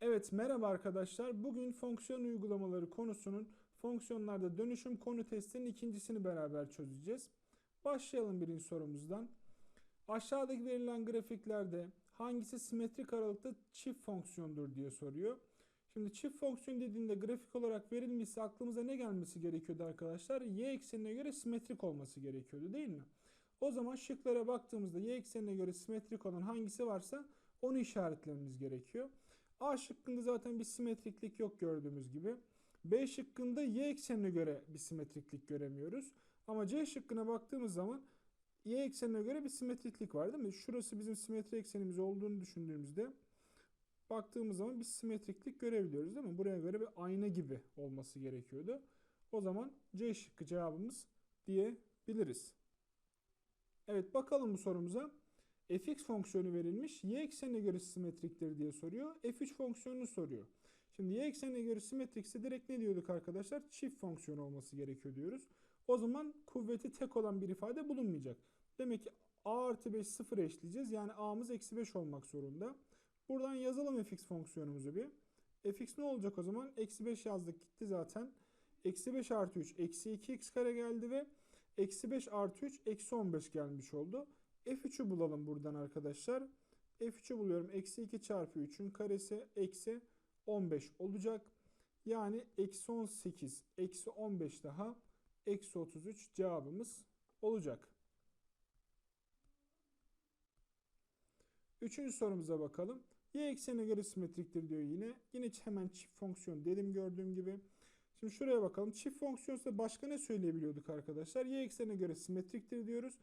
Evet merhaba arkadaşlar. Bugün fonksiyon uygulamaları konusunun fonksiyonlarda dönüşüm konu testinin ikincisini beraber çözeceğiz. Başlayalım birinci sorumuzdan. Aşağıdaki verilen grafiklerde hangisi simetrik aralıkta çift fonksiyondur diye soruyor. Şimdi çift fonksiyon dediğinde grafik olarak verilmişse aklımıza ne gelmesi gerekiyordu arkadaşlar? Y eksenine göre simetrik olması gerekiyordu değil mi? O zaman şıklara baktığımızda y eksenine göre simetrik olan hangisi varsa onu işaretlememiz gerekiyor. A şıkkında zaten bir simetriklik yok gördüğümüz gibi. B şıkkında y eksenine göre bir simetriklik göremiyoruz. Ama C şıkkına baktığımız zaman y eksenine göre bir simetriklik var değil mi? Şurası bizim simetri eksenimiz olduğunu düşündüğümüzde baktığımız zaman bir simetriklik görebiliyoruz değil mi? Buraya göre bir ayna gibi olması gerekiyordu. O zaman C şıkkı cevabımız diyebiliriz. Evet bakalım bu sorumuza fx fonksiyonu verilmiş. Y eksenine göre simetriktir diye soruyor. f3 fonksiyonunu soruyor. Şimdi y eksenine göre simetrikse direkt ne diyorduk arkadaşlar? Çift fonksiyon olması gerekiyor diyoruz. O zaman kuvveti tek olan bir ifade bulunmayacak. Demek ki a artı 5 sıfır eşleyeceğiz. Yani a'mız eksi 5 olmak zorunda. Buradan yazalım fx fonksiyonumuzu bir. fx ne olacak o zaman? Eksi 5 yazdık gitti zaten. Eksi 5 artı 3 eksi 2x kare geldi ve eksi 5 artı 3 eksi 15 gelmiş oldu. F3'ü bulalım buradan arkadaşlar. F3'ü buluyorum. Eksi 2 çarpı 3'ün karesi eksi 15 olacak. Yani eksi 18 eksi 15 daha eksi 33 cevabımız olacak. Üçüncü sorumuza bakalım. Y eksenine göre simetriktir diyor yine. Yine hemen çift fonksiyon dedim gördüğüm gibi. Şimdi şuraya bakalım. Çift fonksiyonsa başka ne söyleyebiliyorduk arkadaşlar? Y eksenine göre simetriktir diyoruz.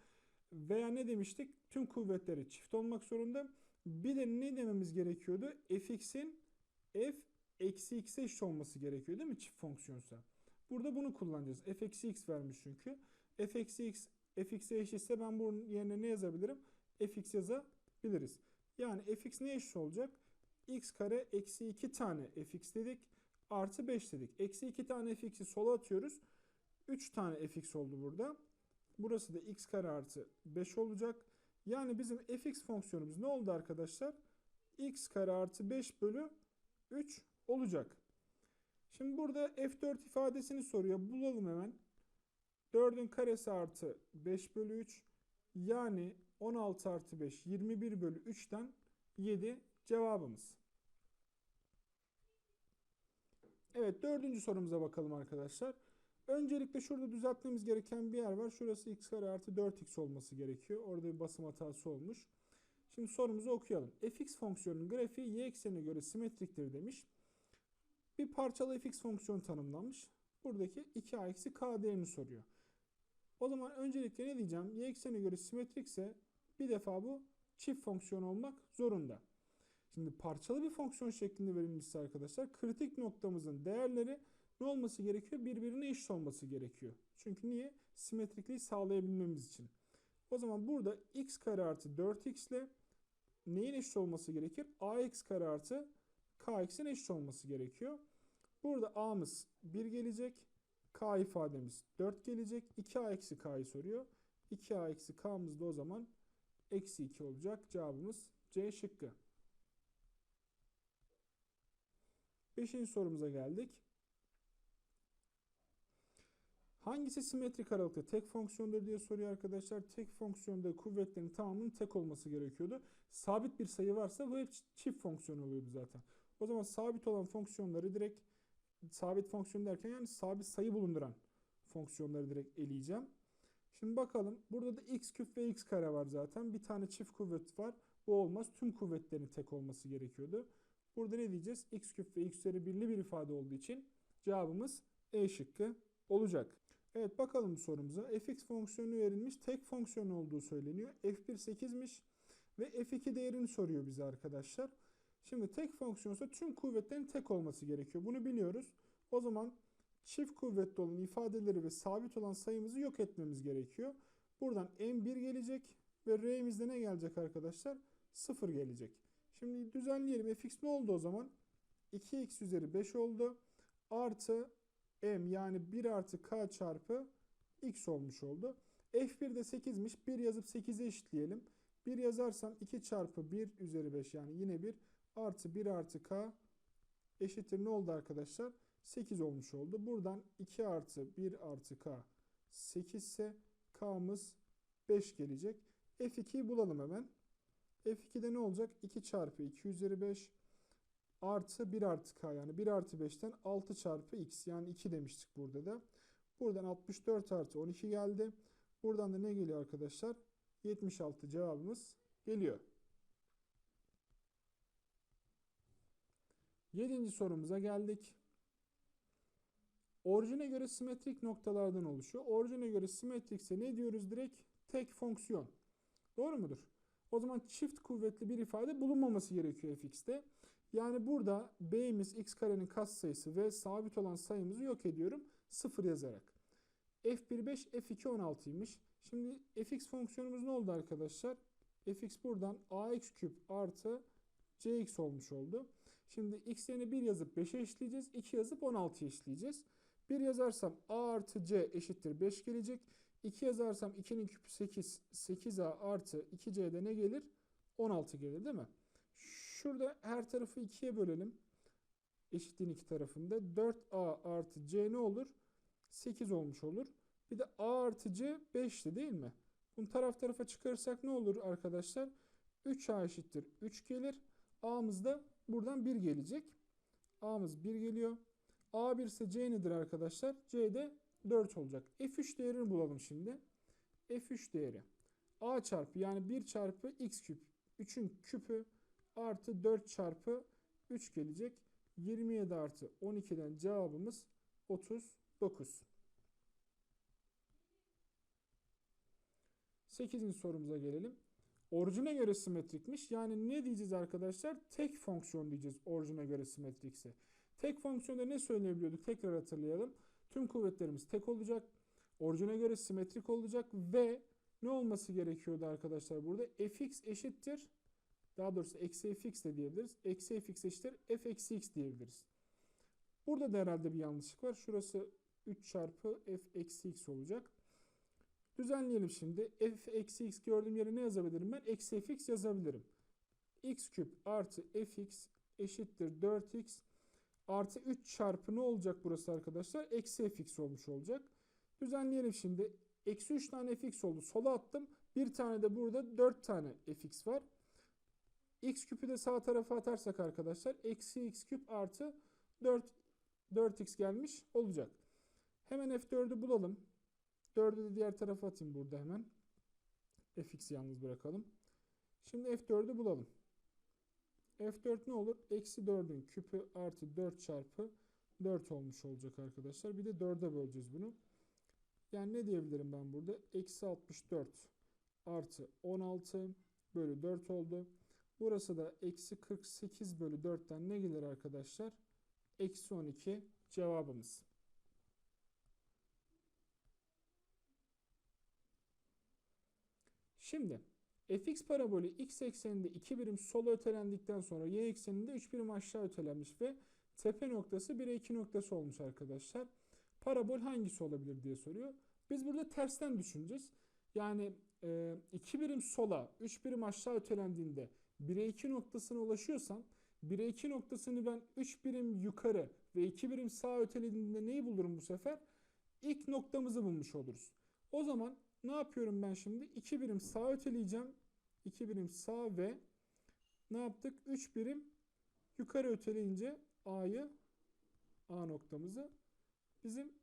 Veya ne demiştik? Tüm kuvvetleri çift olmak zorunda. Bir de ne dememiz gerekiyordu? fx'in f eksi x'e eşit olması gerekiyor değil mi? Çift fonksiyonsa. Burada bunu kullanacağız. f eksi x vermiş çünkü. f eksi x fx'e eşitse ben bunun yerine ne yazabilirim? fx yazabiliriz. Yani fx neye eşit olacak? x kare eksi 2 tane fx dedik. Artı 5 dedik. Eksi 2 tane fx'i sola atıyoruz. 3 tane fx oldu burada. Burası da x kare artı 5 olacak. Yani bizim fx fonksiyonumuz ne oldu arkadaşlar? x kare artı 5 bölü 3 olacak. Şimdi burada f4 ifadesini soruyor. Bulalım hemen. 4'ün karesi artı 5 bölü 3. Yani 16 artı 5 21 bölü 3'ten 7 cevabımız. Evet dördüncü sorumuza bakalım arkadaşlar. Öncelikle şurada düzeltmemiz gereken bir yer var. Şurası x kare artı 4x olması gerekiyor. Orada bir basım hatası olmuş. Şimdi sorumuzu okuyalım. fx fonksiyonunun grafiği y eksenine göre simetriktir demiş. Bir parçalı fx fonksiyon tanımlanmış. Buradaki 2a eksi k değerini soruyor. O zaman öncelikle ne diyeceğim? Y eksenine göre simetrikse bir defa bu çift fonksiyon olmak zorunda. Şimdi parçalı bir fonksiyon şeklinde verilmişse arkadaşlar kritik noktamızın değerleri ne olması gerekiyor? Birbirine eşit olması gerekiyor. Çünkü niye? Simetrikliği sağlayabilmemiz için. O zaman burada x kare artı 4x ile neyin eşit olması gerekir? ax kare artı kx'in eşit olması gerekiyor. Burada a'mız 1 gelecek. K ifademiz 4 gelecek. 2a eksi k'yı soruyor. 2a eksi k'mız da o zaman eksi 2 olacak. Cevabımız C şıkkı. Beşinci sorumuza geldik. Hangisi simetrik aralıkta tek fonksiyondur diye soruyor arkadaşlar. Tek fonksiyonda kuvvetlerin tamamının tek olması gerekiyordu. Sabit bir sayı varsa bu hep çift fonksiyon oluyordu zaten. O zaman sabit olan fonksiyonları direkt sabit fonksiyon derken yani sabit sayı bulunduran fonksiyonları direkt eleyeceğim. Şimdi bakalım. Burada da x küp ve x kare var zaten. Bir tane çift kuvvet var. Bu olmaz. Tüm kuvvetlerin tek olması gerekiyordu. Burada ne diyeceğiz? x küp ve x üzeri birli bir ifade olduğu için cevabımız E şıkkı olacak. Evet bakalım sorumuza. fx fonksiyonu verilmiş. Tek fonksiyon olduğu söyleniyor. f1 8'miş ve f2 değerini soruyor bize arkadaşlar. Şimdi tek fonksiyonsa tüm kuvvetlerin tek olması gerekiyor. Bunu biliyoruz. O zaman çift kuvvetli olan ifadeleri ve sabit olan sayımızı yok etmemiz gerekiyor. Buradan m1 gelecek ve r'mizde ne gelecek arkadaşlar? 0 gelecek. Şimdi düzenleyelim. fx ne oldu o zaman? 2x üzeri 5 oldu. Artı m yani 1 artı k çarpı x olmuş oldu. f1 de 8'miş. 1 yazıp 8'e eşitleyelim. 1 yazarsam 2 çarpı 1 üzeri 5 yani yine 1 artı 1 artı k eşittir ne oldu arkadaşlar? 8 olmuş oldu. Buradan 2 artı 1 artı k 8 ise k'mız 5 gelecek. F2'yi bulalım hemen. F2'de ne olacak? 2 çarpı 2 üzeri 5 artı 1 artı k yani 1 artı 5'ten 6 çarpı x yani 2 demiştik burada da. Buradan 64 artı 12 geldi. Buradan da ne geliyor arkadaşlar? 76 cevabımız geliyor. Yedinci sorumuza geldik. Orijine göre simetrik noktalardan oluşuyor. Orijine göre simetrikse ne diyoruz direkt? Tek fonksiyon. Doğru mudur? O zaman çift kuvvetli bir ifade bulunmaması gerekiyor fx'te. Yani burada b'miz x karenin katsayısı ve sabit olan sayımızı yok ediyorum. 0 yazarak. f1 5, f2 16'ymış. Şimdi fx fonksiyonumuz ne oldu arkadaşlar? fx buradan ax küp artı cx olmuş oldu. Şimdi x yerine 1 yazıp 5'e eşleyeceğiz. 2 yazıp 16'ya eşleyeceğiz. 1 yazarsam a artı c eşittir 5 gelecek. 2 yazarsam 2'nin küpü 8. 8a artı 2c'de ne gelir? 16 gelir değil mi? Şurada her tarafı 2'ye bölelim. Eşitliğin iki tarafında. 4a artı c ne olur? 8 olmuş olur. Bir de a artı c 5'ti değil mi? Bunu taraf tarafa çıkarırsak ne olur arkadaşlar? 3a eşittir 3 gelir. a'mız da buradan 1 gelecek. a'mız 1 geliyor. a1 ise c nedir arkadaşlar? c de 4 olacak. f3 değerini bulalım şimdi. f3 değeri a çarpı yani 1 çarpı x küp. 3'ün küpü artı 4 çarpı 3 gelecek. 27 artı 12'den cevabımız 39. 8. sorumuza gelelim. Orijine göre simetrikmiş. Yani ne diyeceğiz arkadaşlar? Tek fonksiyon diyeceğiz orijine göre simetrikse. Tek fonksiyonda ne söyleyebiliyorduk? Tekrar hatırlayalım. Tüm kuvvetlerimiz tek olacak. Orijine göre simetrik olacak ve ne olması gerekiyordu arkadaşlar burada? fx eşittir. Daha doğrusu eksi fx de diyebiliriz. Eksi fx eşittir f eksi x diyebiliriz. Burada da herhalde bir yanlışlık var. Şurası 3 çarpı f eksi x olacak. Düzenleyelim şimdi. f eksi x gördüğüm yere ne yazabilirim ben? Eksi fx yazabilirim. x küp artı fx eşittir 4x artı 3 çarpı ne olacak burası arkadaşlar? Eksi fx olmuş olacak. Düzenleyelim şimdi. Eksi 3 tane fx oldu. Sola attım. Bir tane de burada 4 tane fx var. x küpü de sağ tarafa atarsak arkadaşlar eksi x küp artı 4 4x gelmiş olacak. Hemen f4'ü bulalım. 4'ü de diğer tarafa atayım burada hemen. fx'i yalnız bırakalım. Şimdi f4'ü bulalım. f4 ne olur? Eksi 4'ün küpü artı 4 çarpı 4 olmuş olacak arkadaşlar. Bir de 4'e böleceğiz bunu. Yani ne diyebilirim ben burada? Eksi 64 artı 16 bölü 4 oldu. Burası da eksi 48 bölü 4'ten ne gelir arkadaşlar? Eksi 12 cevabımız. Şimdi fx parabolü x ekseninde 2 birim sola ötelendikten sonra y ekseninde 3 birim aşağı ötelenmiş ve tepe noktası 1'e 2 noktası olmuş arkadaşlar. Parabol hangisi olabilir diye soruyor. Biz burada tersten düşüneceğiz. Yani 2 e, birim sola 3 birim aşağı ötelendiğinde 1'e 2 noktasına ulaşıyorsam 1'e 2 noktasını ben 3 birim yukarı ve 2 birim sağ ötelediğinde neyi bulurum bu sefer? İlk noktamızı bulmuş oluruz. O zaman ne yapıyorum ben şimdi? 2 birim sağ öteleyeceğim. 2 birim sağ ve ne yaptık? 3 birim yukarı öteleyince A'yı A noktamızı bizim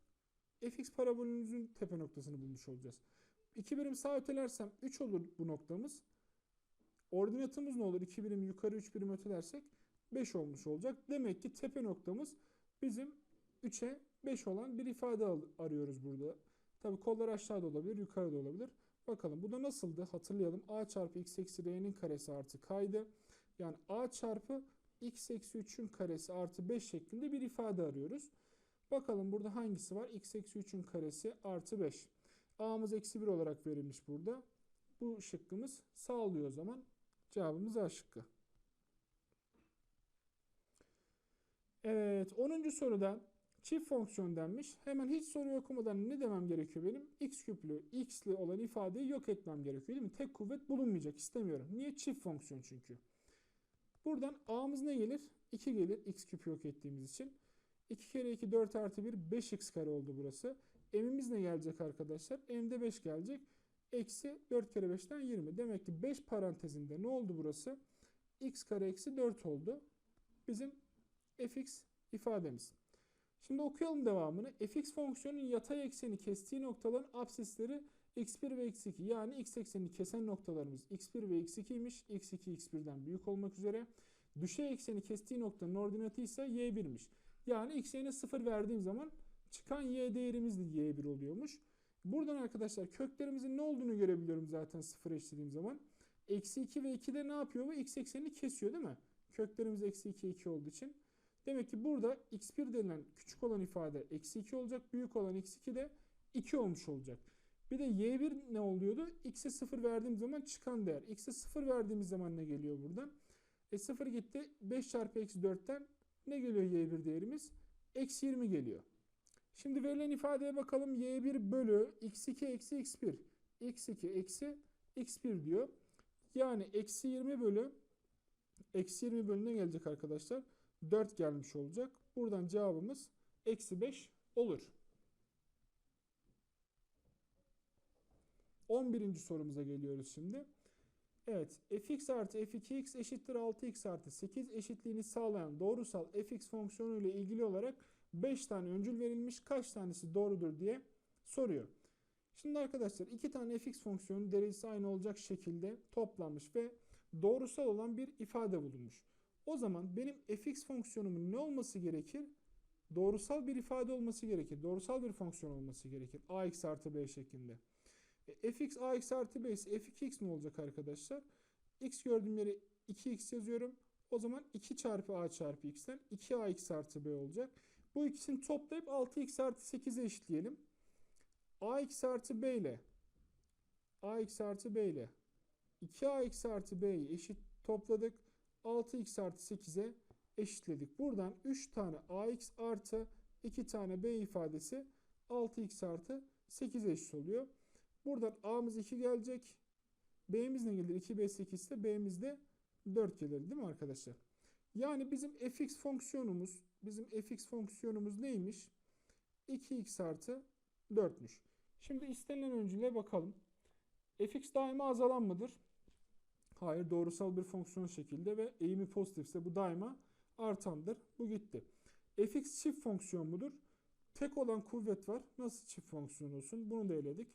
fx parabolümüzün tepe noktasını bulmuş olacağız. 2 birim sağ ötelersem 3 olur bu noktamız. Ordinatımız ne olur? 2 birim yukarı 3 birim ötelersek 5 olmuş olacak. Demek ki tepe noktamız bizim 3'e 5 olan bir ifade arıyoruz burada. Tabi kollar aşağıda olabilir, yukarıda olabilir. Bakalım bu da nasıldı? Hatırlayalım. A çarpı x eksi r'nin karesi artı k'ydı. Yani a çarpı x eksi 3'ün karesi artı 5 şeklinde bir ifade arıyoruz. Bakalım burada hangisi var? x eksi 3'ün karesi artı 5. a'mız eksi 1 olarak verilmiş burada. Bu şıkkımız sağlıyor o zaman. Cevabımız A şıkkı. Evet 10. soruda Çift fonksiyon denmiş. Hemen hiç soruyu okumadan ne demem gerekiyor benim? x küplü x'li olan ifadeyi yok etmem gerekiyor değil mi? Tek kuvvet bulunmayacak istemiyorum. Niye? Çift fonksiyon çünkü. Buradan a'mız ne gelir? 2 gelir x küp yok ettiğimiz için. 2 kere 2 4 artı 1 5x kare oldu burası. M'imiz ne gelecek arkadaşlar? M'de 5 gelecek. Eksi 4 kere 5'ten 20. Demek ki 5 parantezinde ne oldu burası? x kare eksi 4 oldu. Bizim fx ifademiz. Şimdi okuyalım devamını. fx fonksiyonun yatay ekseni kestiği noktaların absisleri x1 ve x2 yani x eksenini kesen noktalarımız x1 ve x2'ymiş. x2 x1'den büyük olmak üzere. Düşey ekseni kestiği noktanın ordinatı ise y1'miş. Yani x yerine 0 verdiğim zaman çıkan y değerimiz de y1 oluyormuş. Buradan arkadaşlar köklerimizin ne olduğunu görebiliyorum zaten 0 eşlediğim zaman. Eksi 2 ve 2 de ne yapıyor bu? X eksenini kesiyor değil mi? Köklerimiz eksi 2 2 olduğu için. Demek ki burada x1 denilen küçük olan ifade eksi 2 olacak. Büyük olan x2 de 2 olmuş olacak. Bir de y1 ne oluyordu? x'e 0 verdiğim zaman çıkan değer. x'e 0 verdiğimiz zaman ne geliyor buradan? E 0 gitti. 5 çarpı eksi 4'ten ne geliyor y1 değerimiz? Eksi 20 geliyor. Şimdi verilen ifadeye bakalım. y1 bölü x2 eksi x1. x2 eksi x1 diyor. Yani eksi 20 bölü eksi 20 bölü ne gelecek arkadaşlar? 4 gelmiş olacak. Buradan cevabımız eksi 5 olur. 11. sorumuza geliyoruz şimdi. Evet fx artı f2x eşittir 6x artı 8 eşitliğini sağlayan doğrusal fx fonksiyonu ile ilgili olarak 5 tane öncül verilmiş. Kaç tanesi doğrudur diye soruyor. Şimdi arkadaşlar iki tane fx fonksiyonu derecesi aynı olacak şekilde toplanmış ve doğrusal olan bir ifade bulunmuş. O zaman benim fx fonksiyonumun ne olması gerekir? Doğrusal bir ifade olması gerekir. Doğrusal bir fonksiyon olması gerekir. ax artı b şeklinde. E, fx ax artı b ise f2x ne olacak arkadaşlar? x gördüğüm yere 2x yazıyorum. O zaman 2 çarpı a çarpı x'ten 2ax artı b olacak. Bu ikisini toplayıp 6x artı 8'e eşitleyelim. ax artı b ile ax artı b ile 2ax artı b'yi eşit topladık. 6x artı 8'e eşitledik. Buradan 3 tane ax artı 2 tane b ifadesi 6x artı 8 eşit oluyor. Buradan a'mız 2 gelecek. b'miz ne gelir? 2b 8 ise b'miz de 4 gelir değil mi arkadaşlar? Yani bizim fx fonksiyonumuz bizim fx fonksiyonumuz neymiş? 2x artı 4'müş. Şimdi istenilen öncüle bakalım. fx daima azalan mıdır? Hayır doğrusal bir fonksiyon şekilde ve eğimi pozitifse bu daima artandır. Bu gitti. fx çift fonksiyon mudur? Tek olan kuvvet var. Nasıl çift fonksiyon olsun? Bunu da eledik.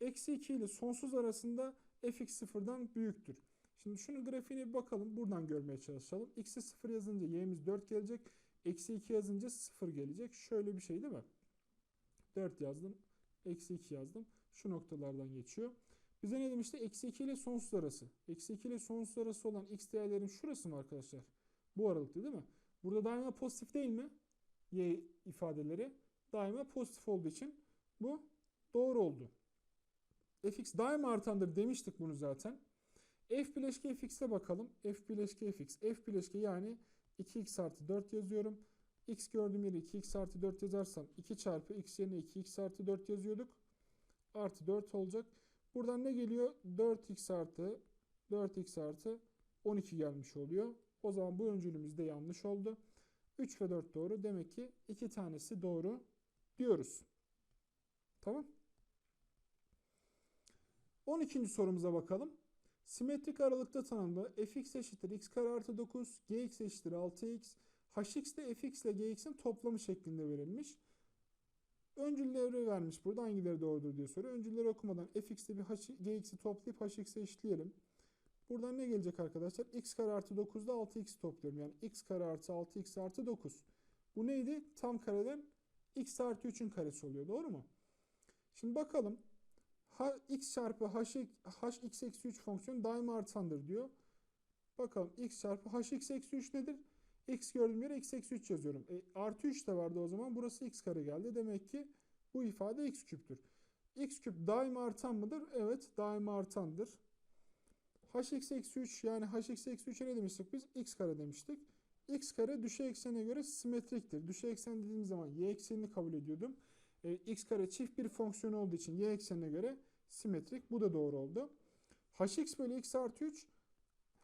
Eksi 2 ile sonsuz arasında fx sıfırdan büyüktür. Şimdi şunun grafiğine bir bakalım. Buradan görmeye çalışalım. x'e 0 yazınca y'miz 4 gelecek. Eksi 2 yazınca 0 gelecek. Şöyle bir şey değil mi? 4 yazdım. Eksi 2 yazdım. Şu noktalardan geçiyor. Bize ne demişti? Eksi 2 ile sonsuz arası. Eksi 2 ile sonsuz arası olan x değerlerin şurası mı arkadaşlar? Bu aralıkta değil mi? Burada daima pozitif değil mi? Y ifadeleri daima pozitif olduğu için bu doğru oldu. fx daima artandır demiştik bunu zaten. f bileşke fx'e bakalım. f bileşke fx. f bileşke yani 2x artı 4 yazıyorum. x gördüğüm yere 2x artı 4 yazarsam 2 çarpı x yerine 2x artı 4 yazıyorduk. Artı 4 olacak. Buradan ne geliyor? 4x artı 4x artı 12 gelmiş oluyor. O zaman bu öncülümüz de yanlış oldu. 3 ve 4 doğru. Demek ki iki tanesi doğru diyoruz. Tamam. 12. sorumuza bakalım. Simetrik aralıkta tanımlı fx eşittir x kare artı 9, gx eşittir 6x, hx de fx ile gx'in toplamı şeklinde verilmiş. Öncülleri vermiş burada hangileri doğrudur diye soruyor. Öncülleri okumadan fx ile bir gx'i toplayıp hx'e eşitleyelim. Buradan ne gelecek arkadaşlar? x kare artı 9'da 6x topluyorum. Yani x kare artı 6x artı 9. Bu neydi? Tam kareden x artı 3'ün karesi oluyor. Doğru mu? Şimdi bakalım. H, x çarpı h, hx eksi 3 fonksiyon daima artandır diyor. Bakalım x çarpı hx eksi 3 nedir? X gördüğüm yere x eksi 3 yazıyorum. E, artı 3 de vardı o zaman. Burası x kare geldi. Demek ki bu ifade x küptür. x küp daima artan mıdır? Evet daima artandır. hx eksi 3 yani hx eksi 3'e ne demiştik biz? x kare demiştik. x kare düşey eksene göre simetriktir. Düşey eksen dediğim zaman y eksenini kabul ediyordum. E, x kare çift bir fonksiyon olduğu için y eksenine göre simetrik. Bu da doğru oldu. hx bölü x artı 3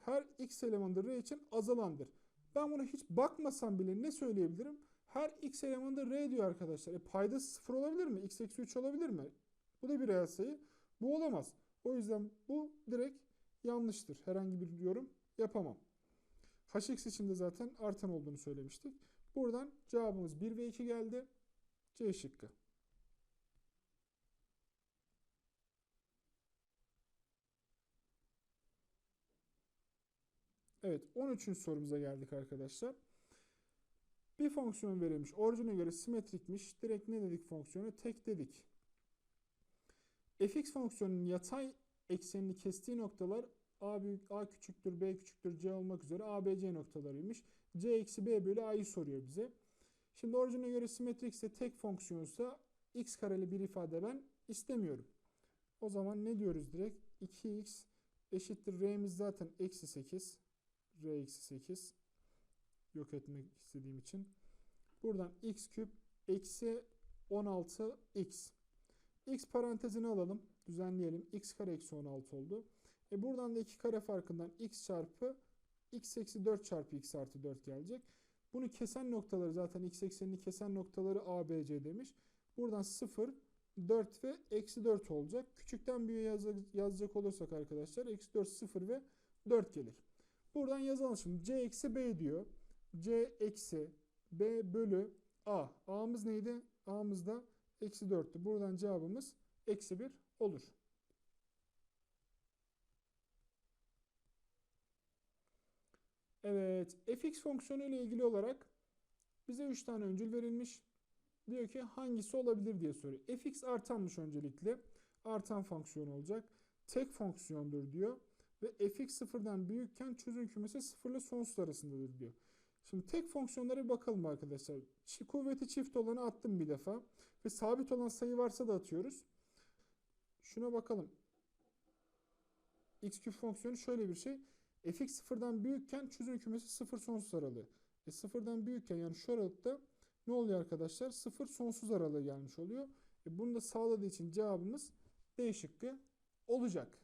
her x elemanı r için azalandır. Ben buna hiç bakmasam bile ne söyleyebilirim? Her x elemanı r diyor arkadaşlar. E paydası 0 olabilir mi? x eksi 3 olabilir mi? Bu da bir reel sayı. Bu olamaz. O yüzden bu direkt yanlıştır. Herhangi bir yorum yapamam. hx için de zaten artan olduğunu söylemiştik. Buradan cevabımız 1 ve 2 geldi. C şıkkı. Evet 13. sorumuza geldik arkadaşlar. Bir fonksiyon verilmiş. Orijine göre simetrikmiş. Direkt ne dedik fonksiyonu? Tek dedik. fx fonksiyonunun yatay eksenini kestiği noktalar a, büyük, a küçüktür, b küçüktür, c olmak üzere a, b, c noktalarıymış. c eksi b bölü a'yı soruyor bize. Şimdi orijine göre simetrikse tek fonksiyonsa x kareli bir ifade ben istemiyorum. O zaman ne diyoruz direkt? 2x eşittir r'miz zaten eksi 8 r eksi 8 yok etmek istediğim için. Buradan x küp eksi 16 x. x parantezini alalım. Düzenleyelim. x kare eksi 16 oldu. E buradan da 2 kare farkından x çarpı x eksi 4 çarpı x artı 4 gelecek. Bunu kesen noktaları zaten x eksenini kesen noktaları a, b, c demiş. Buradan 0, 4 ve eksi 4 olacak. Küçükten büyüğe yazacak, olursak arkadaşlar eksi 4, 0 ve 4 gelir. Buradan yazalım şimdi. C eksi B diyor. C eksi B bölü A. A'mız neydi? A'mız da eksi 4'tü. Buradan cevabımız eksi 1 olur. Evet. fx fonksiyonu ile ilgili olarak bize 3 tane öncül verilmiş. Diyor ki hangisi olabilir diye soruyor. fx artanmış öncelikle. Artan fonksiyon olacak. Tek fonksiyondur diyor ve fx sıfırdan büyükken çözüm kümesi sıfır ile sonsuz arasındadır diyor. Şimdi tek fonksiyonlara bir bakalım arkadaşlar. Kuvveti çift olanı attım bir defa. Ve sabit olan sayı varsa da atıyoruz. Şuna bakalım. x küp fonksiyonu şöyle bir şey. fx sıfırdan büyükken çözüm kümesi sıfır sonsuz aralığı. E sıfırdan büyükken yani şu aralıkta ne oluyor arkadaşlar? Sıfır sonsuz aralığı gelmiş oluyor. E bunu da sağladığı için cevabımız D şıkkı olacak.